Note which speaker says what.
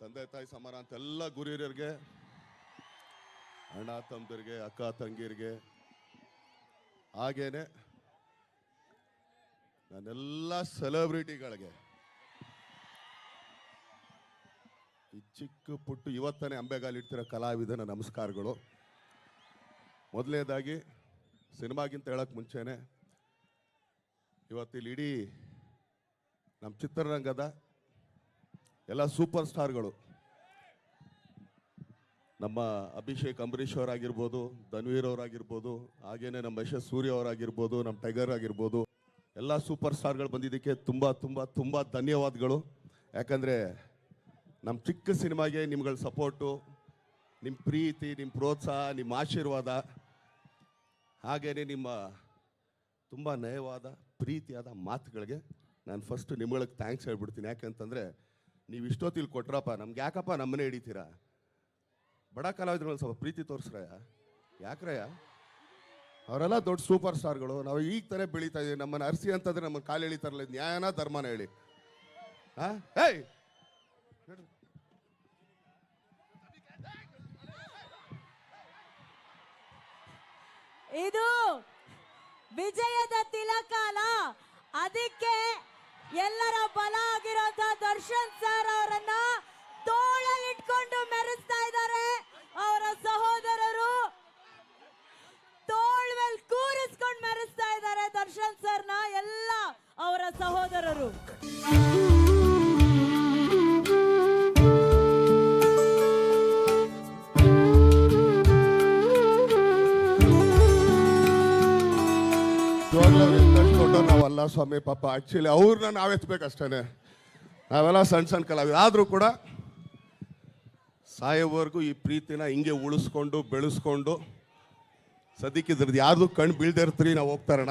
Speaker 1: ತಂದೆ ತಾಯಿ ಸಮಾನ ಅಂತ ಎಲ್ಲ ಗುರಿಯರಿಗೆ, ಅಣ್ಣ ತಮ್ಮದಿರಿಗೆ, ಅಕ್ಕ ತಂಗಿರಿಗೆ ಹಾಗೇನೆ ನನ್ನೆಲ್ಲ ಸೆಲೆಬ್ರಿಟಿಗಳಿಗೆ, ಈ ಚಿಕ್ಕ ಪುಟ್ಟು ಇವತ್ತನೇ ಅಂಬೆಗಾಲಿಡ್ತಿರೋ ಕಲಾವಿದನ ನಮಸ್ಕಾರಗಳು. ಮೊದಲನೇದಾಗಿ, ಸಿನಿಮಾಗಿಂತ ಹೇಳಕ್ ಮುಂಚೆನೆ, ಇವತ್ತಿಲ್ಲಿ ಇಡೀ ನಮ್ಮ ಚಿತ್ರರಂಗದ ಎಲ್ಲ ಸೂಪರ್ ಸ್ಟಾರ್ಗಳು. ನಮ್ಮ ಅಭಿಷೇಕ್ ಅಂಬರೀಷ್ ಅವರಾಗಿರ್ಬೋದು, ಧನ್ವೀರ್ ಅವರಾಗಿರ್ಬೋದು, ಹಾಗೇನೆ ನಮ್ಮ ಯಶಸ್ ಸೂರ್ಯ ಅವರಾಗಿರ್ಬೋದು, ನಮ್ಮ ಟೈಗರ್ ಆಗಿರ್ಬೋದು, ಎಲ್ಲ ಸೂಪರ್ ಸ್ಟಾರ್ಗಳು ಬಂದಿದ್ದಕ್ಕೆ ತುಂಬ ತುಂಬ ತುಂಬ ಧನ್ಯವಾದಗಳು. ಯಾಕಂದರೆ ನಮ್ಮ ಚಿಕ್ಕ ಸಿನಿಮಾಗೆ ನಿಮ್ಗಳ ಸಪೋರ್ಟು ನಿಮ್ಮ ಪ್ರೀತಿ ನಿಮ್ಮ ಪ್ರೋತ್ಸಾಹ ನಿಮ್ಮ ಆಶೀರ್ವಾದ, ಹಾಗೇನೆ ನಿಮ್ಮ ತುಂಬ ನಯವಾದ, ಪ್ರೀತಿಯಾದ ಮಾತುಗಳಿಗೆ ನಾನು ಫಸ್ಟು ನಿಮ್ಗಳಿಗೆ ಥ್ಯಾಂಕ್ಸ್ ಹೇಳ್ಬಿಡ್ತೀನಿ. ಯಾಕಂತಂದರೆ ನೀವು ಇಷ್ಟೊತ್ತಿಲ್ಲಿ ಕೊಟ್ರಪ್ಪ, ನಮ್ಗೆ ಯಾಕಪ್ಪ ನಮ್ಮನೆ ಹಿಡಿತೀರಾ? ಬಡ ಕಲಾವಿದ್ರು ಸ್ವಲ್ಪ ಪ್ರೀತಿ ತೋರಿಸ್ರಯ ಯಾಕ್ರಯ ಅವರೆಲ್ಲ ದೊಡ್ಡ ಸೂಪರ್ ಸ್ಟಾರ್ಗಳು. ನಾವು ಈಗ ತಾನೇ ಬೆಳೀತಾ ಇದೀವಿ. ನಮ್ಮನ್ನ ಅರ್ಸಿ ಅಂತಂದ್ರೆ ನಮ್ಮ ಕಾಲು ಎಳಿತಾರಲ್ಲ ನ್ಯಾಯನ ಧರ್ಮನ ಹೇಳಿ. ಆ?
Speaker 2: ಇದು ವಿಜಯದ ತಿಲಕಾಲ ಅದಕ್ಕೆ ಎಲ್ಲರ ಬಲ ದರ್ಶನ್ ಸರ್ ಅವರನ್ನ ತೋಳಲ್ಲಿಟ್ಕೊಂಡು ಮೆರೆಸ್ತಾ ಇದ್ದಾರೆ. ಅವರ ಸಹೋದರರು ತೋಳ್ ಮೇಲೆ ಕೂರಿಸ್ಕೊಂಡು ಮೆರೆಸ್ತಾ ಇದ್ದಾರೆ ದರ್ಶನ್ ಸರ್ನ, ಎಲ್ಲ ಅವರ ಸಹೋದರರು.
Speaker 1: ನಾವಲ್ಲ ಸ್ವಾಮಿ ಪಾಪ. ಆಕ್ಚುಲಿ ಅವ್ರನ್ನ ನಾವೆತ್ಬೇಕಷ್ಟೇ ನಾವೆಲ್ಲ ಸಣ್ಣ ಸಣ್ಣ ಕಲಾವಿದ. ಆದರೂ ಕೂಡ ಸಾಯೋವರೆಗೂ ಈ ಪ್ರೀತಿನ ಹಿಂಗೆ ಉಳಿಸ್ಕೊಂಡು ಬೆಳೆಸ್ಕೊಂಡು ಸದ್ಯಕ್ಕೆ ಇದ್ರದ್ದು ಯಾರ್ದು ಕಣ್ಣು ಬೀಳ್ದಿರ್ತೀರಿ ನಾವು ಹೋಗ್ತಾರಣ